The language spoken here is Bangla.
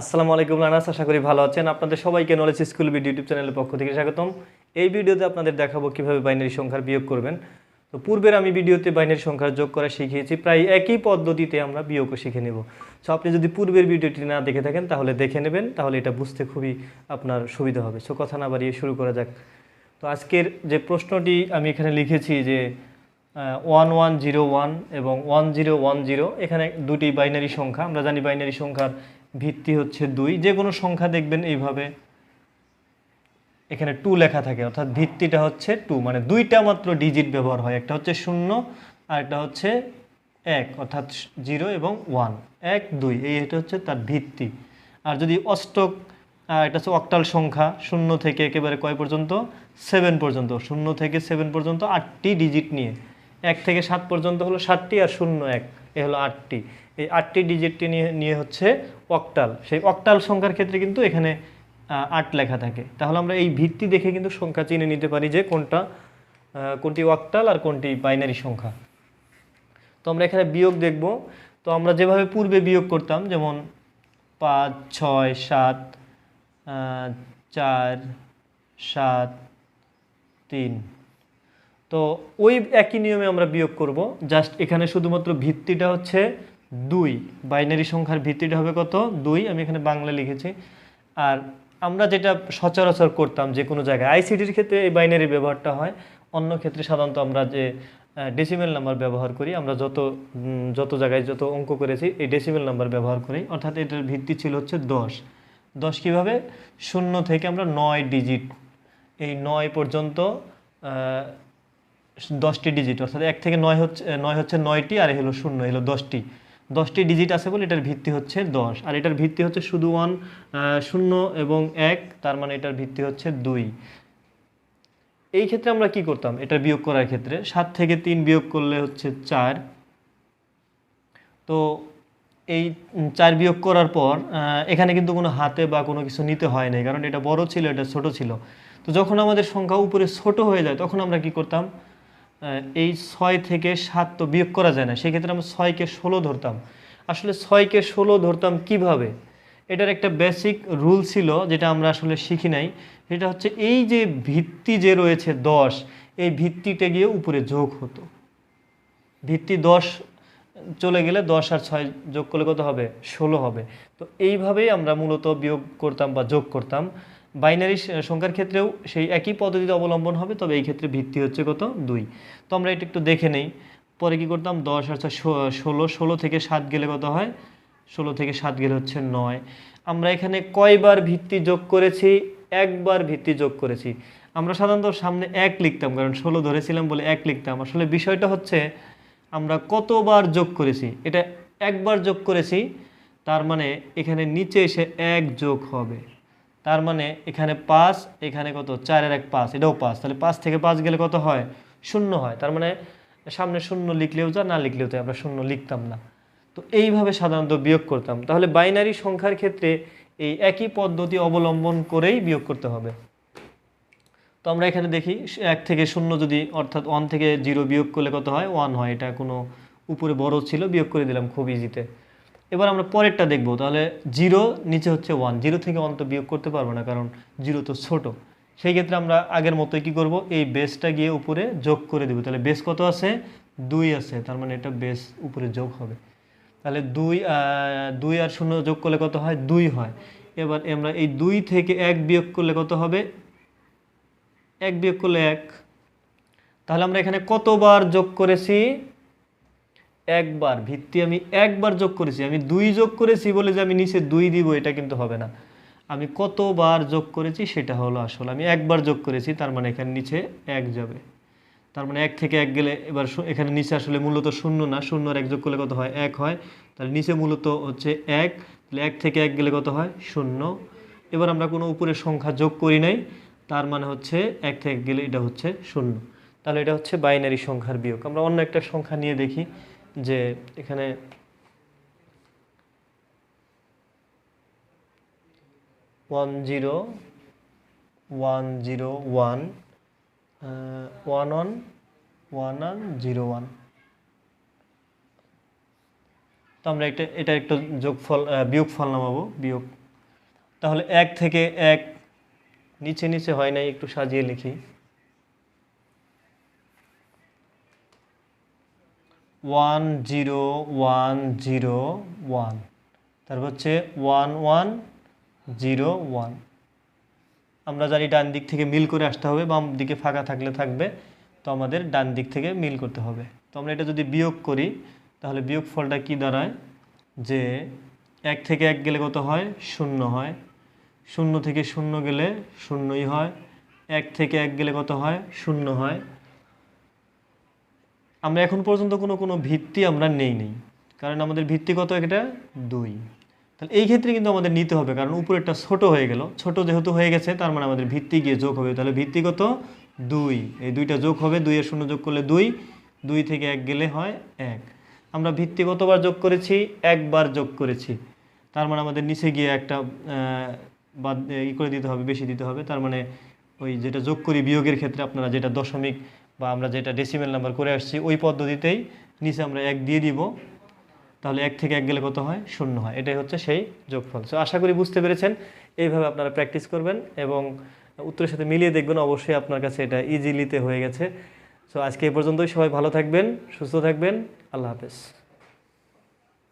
আসসালামু আলাইকুম রানাস আশা করি ভালো আছেন। আপনাদের সবাইকে নলেজ স্কুল বিড ইউটিউব চ্যানেলের পক্ষ থেকে স্বাগতম। এই ভিডিওতে আপনাদের দেখাবো কীভাবে বাইনারি সংখ্যার বিয়োগ করবেন। তো পূর্বের আমি ভিডিওতে বাইনারি সংখ্যার যোগ করা শিখিয়েছি, প্রায় একই পদ্ধতিতে আমরা বিয়োগও শিখে নেব। সো আপনি যদি পূর্বের ভিডিওটি না দেখে থাকেন, তাহলে দেখে নেবেন, তাহলে এটা বুঝতে খুবই আপনার সুবিধা হবে। সো কথা না বাড়িয়ে শুরু করা যাক। তো আজকের যে প্রশ্নটি আমি এখানে লিখেছি যে ওয়ান ওয়ান জিরো ওয়ান এবং ওয়ান জিরো ওয়ান জিরো এখানে দুটি বাইনারি সংখ্যা, আমরা জানি বাইনারি সংখ্যার ভিত্তি হচ্ছে দুই। যে কোনো সংখ্যা দেখবেন এইভাবে। এখানে টু লেখা থাকে, অর্থাৎ ভিত্তিটা হচ্ছে টু মানে দুইটা মাত্র ডিজিট ব্যবহার হয়। একটা হচ্ছে শূন্য, আর একটা হচ্ছে এক, অর্থাৎ জিরো এবং ওয়ান এক, দুই, এই এটা হচ্ছে তার ভিত্তি। আর যদি অষ্টক এটা হচ্ছে অক্টাল সংখ্যা, শূন্য থেকে একেবারে কয় পর্যন্ত? সেভেন পর্যন্ত। শূন্য থেকে সেভেন পর্যন্ত আটটি ডিজিট নিয়ে। এক থেকে সাত পর্যন্ত হলো সাতটি, আর শূন্য এক, এ হলো আটটি। এই আটটি ডিজিটটি নিয়ে নিয়ে হচ্ছে অক্টাল সেই অক্টাল সংখ্যার ক্ষেত্রে কিন্তু এখানে আট লেখা থাকে। তাহলে আমরা এই ভিত্তি দেখে কিন্তু সংখ্যা চিনে নিতে পারি যে কোনটা কোনটি অক্টাল আর কোনটি বাইনারি সংখ্যা। তো আমরা এখানে বিয়োগ দেখব। তো আমরা যেভাবে পূর্বে বিয়োগ করতাম, যেমন পাঁচ, ছয়, সাত চার, সাত, তিন। তো ওই একই নিয়মে আমরা বিয়োগ করব। জাস্ট এখানে শুধুমাত্র ভিত্তিটা হচ্ছে দুই। বাইনারি সংখ্যার ভিত্তিটা হবে কত? দুই, আমি এখানে বাংলা লিখেছি। আর আমরা যেটা সচরাচর করতাম যে কোনো জায়গায় আইসিটির ক্ষেত্রে এই বাইনারি ব্যবহারটা হয়। অন্য ক্ষেত্রে সাধারণত আমরা যে ডেসিমেল নাম্বার ব্যবহার করি, আমরা যত যত জায়গায় যত অঙ্ক করেছি, এই ডেসিমেল নাম্বার ব্যবহার করি। অর্থাৎ এটার ভিত্তি ছিল হচ্ছে দশ। দশ কীভাবে? শূন্য থেকে আমরা নয় ডিজিট এই নয় পর্যন্ত দশটি ডিজিট অর্থাৎ এক থেকে নয় হচ্ছে নয় হচ্ছে নয়টি, আর হলো শূন্য হলো দশটি। দশটি ডিজিট আছে বলে এটার ভিত্তি হচ্ছে দশ। আর এটার ভিত্তি হচ্ছে শুধু ওয়ান শূন্য এবং এক, তার মানে এটার ভিত্তি হচ্ছে দুই। এই ক্ষেত্রে আমরা কি করতাম? এটা বিয়োগ করার ক্ষেত্রে সাত থেকে তিন বিয়োগ করলে হচ্ছে চার। তো এই চার বিয়োগ করার পর এখানে কিন্তু কোনো হাতে বা কোনো কিছু নিতে হয় নাই, কারণ এটা বড় ছিল, এটা ছোট ছিল। তো যখন আমাদের সংখ্যা উপরে ছোট হয়ে যায়, তখন আমরা কি করতাম? এই ছয় থেকে সাত তো বিয়োগ করা যায় না। সেক্ষেত্রে আমরা ছয়কে ষোলো ধরতাম। আসলে ছয়কে ষোলো ধরতাম কীভাবে? এটার একটা বেসিক রুল ছিল যেটা আমরা আসলে শিখি নাই। সেটা হচ্ছে এই যে ভিত্তি যে রয়েছে দশ, এই ভিত্তিটা গিয়ে উপরে যোগ হতো। ভিত্তি দশ চলে গেলে দশ আর ছয় যোগ করলে কত হবে? ষোলো হবে। তো এইভাবেই আমরা মূলত বিয়োগ করতাম বা যোগ করতাম। বাইনারি সংখ্যার ক্ষেত্রেও সেই একই পদ্ধতিতে অবলম্বন হবে, তবে এই ক্ষেত্রে ভিত্তি হচ্ছে কত? দুই। তো আমরা এটা একটু দেখে নেই। পরে কি করতাম? দশ আর ষোলো ষোলো থেকে সাত গেলে কত হয়? ষোলো থেকে সাত গেলে হচ্ছে নয়। আমরা এখানে কয়বার ভিত্তি যোগ করেছি? একবার ভিত্তি যোগ করেছি। আমরা সাধারণত সামনে এক লিখতাম, কারণ ষোলো ধরেছিলাম বলে এক লিখতাম। আসলে বিষয়টা হচ্ছে, আমরা কতবার যোগ করেছি? এটা একবার যোগ করেছি, তার মানে এখানে নিচে এসে এক যোগ হবে। তার মানে এখানে পাঁচ, এখানে কত? চারের এক পাঁচ, এটাও পাঁচ। তাহলে পাঁচ থেকে পাঁচ গেলে কত হয়? শূন্য হয়। তার মানে সামনে শূন্য লিখলেও যা, না লিখলেও তাই। আমরা শূন্য লিখতাম না। তো এইভাবে সাধারণত বিয়োগ করতাম। তাহলে বাইনারি সংখ্যার ক্ষেত্রে এই একই পদ্ধতি অবলম্বন করেই বিয়োগ করতে হবে। তো আমরা এখানে দেখি, এক থেকে শূন্য যদি, অর্থাৎ ওয়ান থেকে জিরো বিয়োগ করলে কত হয়? ওয়ান হয়। এটা কোনো উপরে বড় ছিল, বিয়োগ করে দিলাম খুব ইজিতে এবার আমরা পরেরটা দেখব। তাহলে জিরো, নিচে হচ্ছে ওয়ান জিরো থেকে ওয়ান তো বিয়োগ করতে পারব না, কারণ জিরো তো ছোট। সেই ক্ষেত্রে আমরা আগের মতোই কী করব? এই বেসটা গিয়ে উপরে যোগ করে দেবো। তাহলে বেস কত আছে? দুই আছে। তার মানে এটা বেস উপরে যোগ হবে। তাহলে দুই দুই আর শূন্য যোগ করলে কত হয়? দুই হয়। এবার আমরা এই দুই থেকে এক বিয়োগ করলে কত হবে? এক বিয়োগ করলে এক। তাহলে আমরা এখানে কতবার যোগ করেছি? একবার, ভিত্তি আমি একবার যোগ করেছি। আমি দুই যোগ করেছি বলে যে আমি নিচে দুই দিব, এটা কিন্তু হবে না। আমি কতবার যোগ করেছি সেটা হলো আসল। আমি একবার যোগ করেছি, তার মানে এখানে নিচে এক যাবে। তার মানে এক থেকে এক গেলে এবার এখানে নিচে আসলে মূলত শূন্য না শূন্য আর এক যোগ করলে কত হয়? এক হয়। তাহলে নিচে মূলত হচ্ছে এক, তাহলে এক থেকে এক গেলে কত হয়? শূন্য। এবার আমরা কোনো উপরে সংখ্যা যোগ করি নাই, তার মানে হচ্ছে এক থেকে গেলে এটা হচ্ছে শূন্য। তাহলে এটা হচ্ছে বাইনারি সংখ্যার বিয়োগ। আমরা অন্য একটা সংখ্যা নিয়ে দেখি। যে এখানে one zero one zero one one one one one zero one. তো আমরা এটা এটা একটা যোগফল আহ, বিয়োগফল নামাবো বিয়োগ। তাহলে এক থেকে এক নিচে নিচে হয় নাই একটু সাজিয়ে লিখি। One zero one zero one তারপর হচ্ছে ওয়ান ওয়ান জিরো ওয়ান আমরা জানি ডান দিক থেকে মিল করে আসতে হবে, বাম দিকে ফাঁকা থাকলে থাকবে, তো আমাদের ডান দিক থেকে মিল করতে হবে। তো আমরা এটা যদি বিয়োগ করি, তাহলে বিয়োগ ফলটা কী দাঁড়ায়? যে এক থেকে এক গেলে কত হয়? শূন্য হয়। শূন্য থেকে শূন্য গেলে শূন্যই হয়। এক থেকে এক গেলে কত হয়? শূন্য হয়। আমরা এখন পর্যন্ত কোনো কোনো ভিত্তি আমরা নেই নেই। কারণ আমাদের ভিত্তি কত এটা দুই। তাহলে এই ক্ষেত্রে কিন্তু আমাদের নিতে হবে, কারণ উপরেরটা ছোট হয়ে গেল। ছোট যেহেতু হয়ে গেছে, তার মানে আমাদের ভিত্তি গিয়ে যোগ হবে। তাহলে ভিত্তি কত দুই, এই দুইটা যোগ হবে দুইয়ের শূন্য যোগ করলে দুই দুই থেকে এক গেলে হয় এক। আমরা ভিত্তি কতবার যোগ করেছি, একবার যোগ করেছি। তার মানে আমাদের নিচে গিয়ে একটা বাদ ই করে দিতে হবে, বেশি দিতে হবে। তার মানে ওই যেটা যোগ করি বিয়োগের ক্ষেত্রে আপনারা যেটা দশমিক বা আমরা যেটা ডেসিমেল নাম্বার করে আসছি, ওই পদ্ধতিতেই নিচে আমরা এক দিয়ে দিব। তাহলে এক থেকে এক গেলে কত হয়? শূন্য হয়। এটাই হচ্ছে সেই যোগফল। সো আশা করি বুঝতে পেরেছেন। এইভাবে আপনারা প্র্যাকটিস করবেন এবং উত্তরের সাথে মিলিয়ে দেখবেন। অবশ্যই আপনার কাছে এটা ইজিলিতে হয়ে গেছে। সো আজকে এই পর্যন্তই। সবাই ভালো থাকবেন, সুস্থ থাকবেন। আল্লাহ হাফেজ।